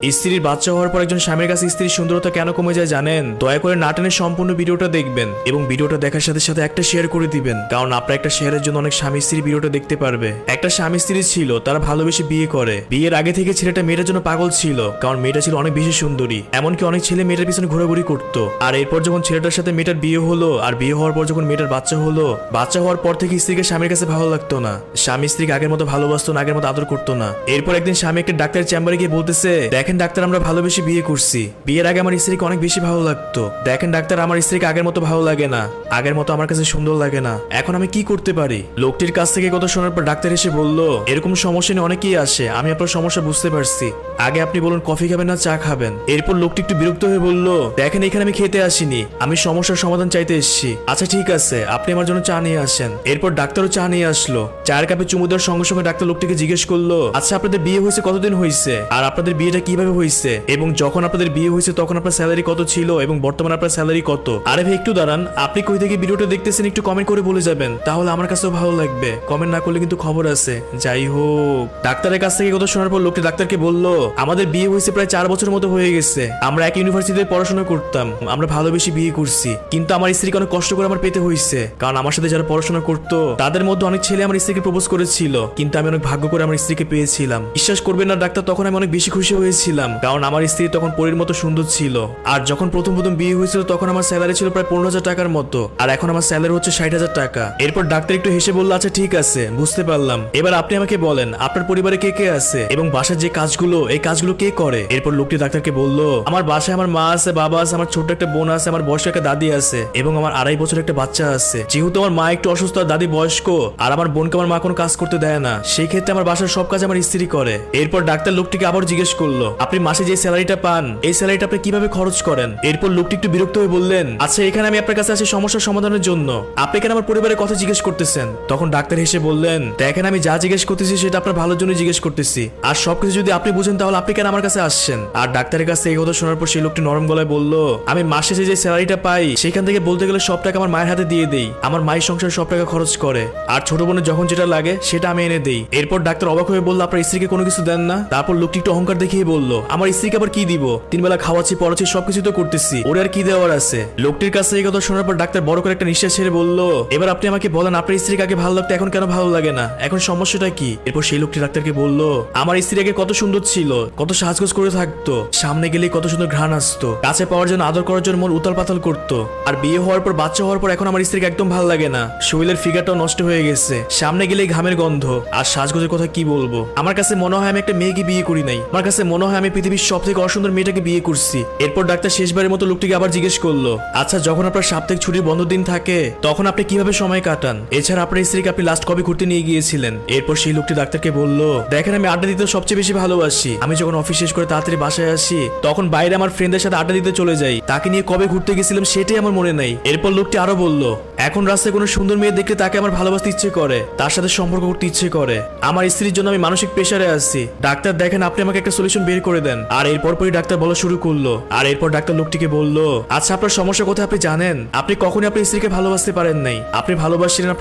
স্ত্রীর বাচ্চা হওয়ার পর একজন স্বামীর কাছে স্ত্রীর সুন্দরতা কেন কমে যায় জানেন? দয়া করে নাটনের সম্পূর্ণ ভিডিওটা দেখবেন এবং ভিডিওটা দেখার সাথে সাথে একটা শেয়ার করে দিবেন। কারণ আপনার একটা শেয়ারের জন্য অনেক স্বামী স্ত্রী ভিডিওটা দেখতে পারবে। একটা স্বামী স্ত্রী ছিল, তারা ভালোবেসে বিয়ে করে। বিয়ের আগে থেকে ছেলেটা মেয়েটার জন্য পাগল ছিল, কারণ মেয়েটা ছিল অনেক বেশি সুন্দরী। এমনকি অনেক ছেলে মেয়েটার পিছনে ঘোরাঘুরি করতো। আর এরপর যখন ছেলেটার সাথে মেয়েটার বিয়ে হলো, আর বিয়ে হওয়ার পর যখন মেয়েটার বাচ্চা হলো, বাচ্চা হওয়ার পর থেকে স্ত্রীকে স্বামীর কাছে ভালো লাগতো না। স্বামী স্ত্রীকে আগের মতো ভালোবাসতো না, আগের মতো আদর করতো না। এরপর একদিন স্বামী একটা ডাক্তারের চেম্বারে গিয়ে বলতেছে দেখেন ডাক্তার, আমরা ভালোবেসে বিয়ে করছি। বিয়ের আগে আমার স্ত্রীকে অনেক বেশি ভালো লাগতো। দেখেন ডাক্তার, আমার স্ত্রীকে আগের মতো ভালো লাগে না। আগের মতো আমার কাছে সুন্দর লাগে না। এখন আমি কি করতে পারি? লোকটির কাছ থেকে কথা শোনার পর ডাক্তার এসে বলল, এরকম সমস্যা নিয়ে অনেকেই আসে। আমি আপনার সমস্যা বুঝতে পারছি। আগে আপনি বলুন, কফি খাবেন না চা খাবেন? এরপর লোকটি একটু বিরক্ত হয়ে বলল, দেখেন, এখানে আমি খেতে আসিনি। আমি সমস্যার সমাধান চাইতে এসেছি। আচ্ছা ঠিক আছে। আপনি আমার জন্য চা নিয়ে আসেন। এরপর ডাক্তারও চা নিয়ে আসলো। চায়ের কাপে চুমু দেওয়ার সঙ্গে সঙ্গে ডাক্তার লোকটিকে জিজ্ঞেস করল আচ্ছা আপনাদের বিয়ে হয়েছে কতদিন হয়েছে আর আপনাদের বিয়েটা কীভাবে হয়েছে এবং যখন আপনাদের বিয়ে হয়েছে তখন আপনার স্যালারি কত ছিল এবং বর্তমানে আপনার স্যালারি কত? আরে ভাই, একটু দাঁড়ান। আপনি কই থেকে ভিডিওটা দেখতেছেন, একটু কমেন্ট করে বলে যাবেন। তাহলে আমার কাছেও ভালো লাগবে। কমেন্ট না করলে কিন্তু খবর আছে। যাই হোক। ডাক্তারের কাছ থেকে কথা শোনার পর লোকটি ডাক্তারকে বলল, আমাদের বিয়ে হয়েছে প্রায় চার বছর মতো হয়ে গেছে। আমরা এক ইউনিভার্সিটিতে পড়াশোনা করতাম। আমরা ভালোবেসে বিয়ে করছি। কিন্তু আমার স্ত্রীকে অনেক কষ্ট করে আমার পেতে হয়েছে কারণ আমার সাথে যারা পড়াশোনা করতো, তাদের মধ্যে অনেক ছেলে আমার স্ত্রীকে প্রপোজ করেছিল। কিন্তু আমি অনেক ভাগ্য করে আমার স্ত্রীকে পেয়েছিলাম। বিশ্বাস করবেন না, ডাক্তার, তখন আমি অনেক বেশি খুশি হয়েছিলাম কারণ আমার স্ত্রী তখন পরীর মতো সুন্দর ছিল। আর যখন প্রথম প্রথম বিয়ে হয়েছিল, তখন আমার স্যালারি ছিল প্রায় পনেরো হাজার টাকার মতো, আর এখন আমার স্যালারি হচ্ছে ষাট হাজার টাকা। এরপর ডাক্তার একটু হেসে বলল আচ্ছা ঠিক আছে, বুঝতে পারলাম। এবার আপনি আমাকে বলেন, আপনার পরিবারে কে কে আছে, এবং বাসার যে কাজগুলো, এই কাজগুলো কে করে? এরপর লোকটি ডাক্তারকে বলল, আমার বাসায় আমার মা আছে, বাবা আছে, আমার ছোট্ট একটা বোন আছে, আমার বয়স্ক একটা দাদি আছে, এবং আমার আড়াই বছর একটা বাচ্চা আছে। যেহেতু আমার মা একটু অসুস্থ দাদি বয়স্ক, আর আমার বোনকে আমার মা কোনো কাজ করতে দেয় না, সেই ক্ষেত্রে আমার বাসার সব কাজ আমার স্ত্রী করে। এরপর ডাক্তার লোকটিকে আবার জিজ্ঞেস করল আপনি মাসে যে স্যালারিটা পান, এই স্যালারিটা আপনি কীভাবে খরচ করেন? এরপর লোকটি একটু বিরক্ত হয়ে বললেন আচ্ছা এখানে আমি আপনার কাছে আছি সমস্যার সমাধানের জন্য। আপনি কেন আমার পরিবারের কথা জিজ্ঞেস করতেছেন? তখন ডাক্তার হেসে বললেন দেখেন আমি যা জিজ্ঞেস করতেছি সেটা আপনার ভালোর জন্য জিজ্ঞেস করতেছি। আর সবকিছু যদি আপনি বুঝেন, তাহলে আপনি কেন আমার কাছে আসছেন? আর ডাক্তারের কাছে এই কথা শোনার পর সেই লোকটি নরম গলায় বলল, আমি মাসে যে স্যালারিটা পাই, সেখান থেকে বলতে গেলে সব টাকা আমার মায়ের হাতে দিয়ে দেই। আমার মায়ের সংসার সব টাকা খরচ করে। আর ছোট বোনের যখন যেটা লাগে, সেটা আমি এনে দেই। এরপর ডাক্তার অবাক হয়ে বলল, আপনার স্ত্রীকে কোনো কিছু দেন না? তারপর লোকটি একটু অহংকার দেখিয়ে বলল আমার স্ত্রীকে আবার কি দিব? তিন বেলা খাওয়াচ্ছি, পড়াচ্ছি সবকিছু তো করতেছি। ওর আর কি দেওয়ার আছে? লোকটির কাছে এই কথা শোনার পর ডাক্তার বড় করে একটা নিঃশ্বাস ছেড়ে বলল, এবার আপনি আমাকে বলেন, আপনার স্ত্রীকে আগে ভালো লাগতো এখন কেন ভালো লাগে না? এখন সমস্যাটা কি? এরপর সেই লোকটি ডাক্তারকে বলল, আমার স্ত্রী আগে কত সুন্দর ছিল, কত সাজগোজ করে থাকতো, সামনে গেলেই কত সুন্দর ঘ্রাণ আসতো, কাছে পাওয়ার জন্য আদর করার জন্য মন উতাল পাতাল করতো, আর বিয়ে হওয়ার পর বাচ্চা হওয়ার পর এখন আমার স্ত্রীকে একদম ভালো লাগে না। শরীরের ফিগারটাও নষ্ট হয়ে গেছে, সামনে গেলেই ঘামের গন্ধ, আর সাজগোজের কথা কি বলব? আমার কাছে মনে হয় আমি একটা মেয়েকে বিয়ে করি নাই। আমার কাছে মনে হয় আমি পৃথিবীর সব থেকে অসুন্দর মেয়েটাকে বিয়ে করছি। এরপর ডাক্তার শেষবারের মতো লোকটিকে আবার জিজ্ঞেস করল আচ্ছা যখন আপনার সাপ্তাহিক ছুটির বন্ধ দিন থাকে, তখন আপনি কীভাবে সময় কাটান? এছাড়া আপনার স্ত্রীকে আপনি লাস্ট কবে ঘুরতে নিয়ে গিয়েছিলেন? এরপর সেই লোকটি ডাক্তারকে বলল, দেখেন, আমি আড্ডা দিতে সবচেয়ে বেশি ভালোবাসি। আমি যখন অফিস শেষ করে তাড়াতাড়ি বাসায় আসি, তখন বাইরে আমার ফ্রেন্ডের সাথে আড্ডা দিতে চলে যাই। তাকে নিয়ে কবে ঘুরতে গেছিলাম সেটাই আমার মনে নাই। এরপর লোকটি আরও বলল, এখন রাস্তায় কোনো সুন্দর মেয়ে দেখলে তাকে আমার ভালোবাসতে ইচ্ছে করে, তার সাথে সম্পর্ক করতে ইচ্ছে করে। আমার স্ত্রীর জন্য আমি মানসিক প্রেশারে আছি। ডাক্তার, দেখেন, আপনি আমাকে একটা সলিউশন বের করে দেন। আর এরপর পরই ডাক্তার বলা শুরু করল। আর এরপর ডাক্তার লোকটিকে বলল আচ্ছা আপনার সমস্যা কোথায় আপনি জানেন? আপনি কখনই আপনার স্ত্রীকে ভালোবাসতে পারেন নাই। আপনি ভালোবাসছিলেন আপনার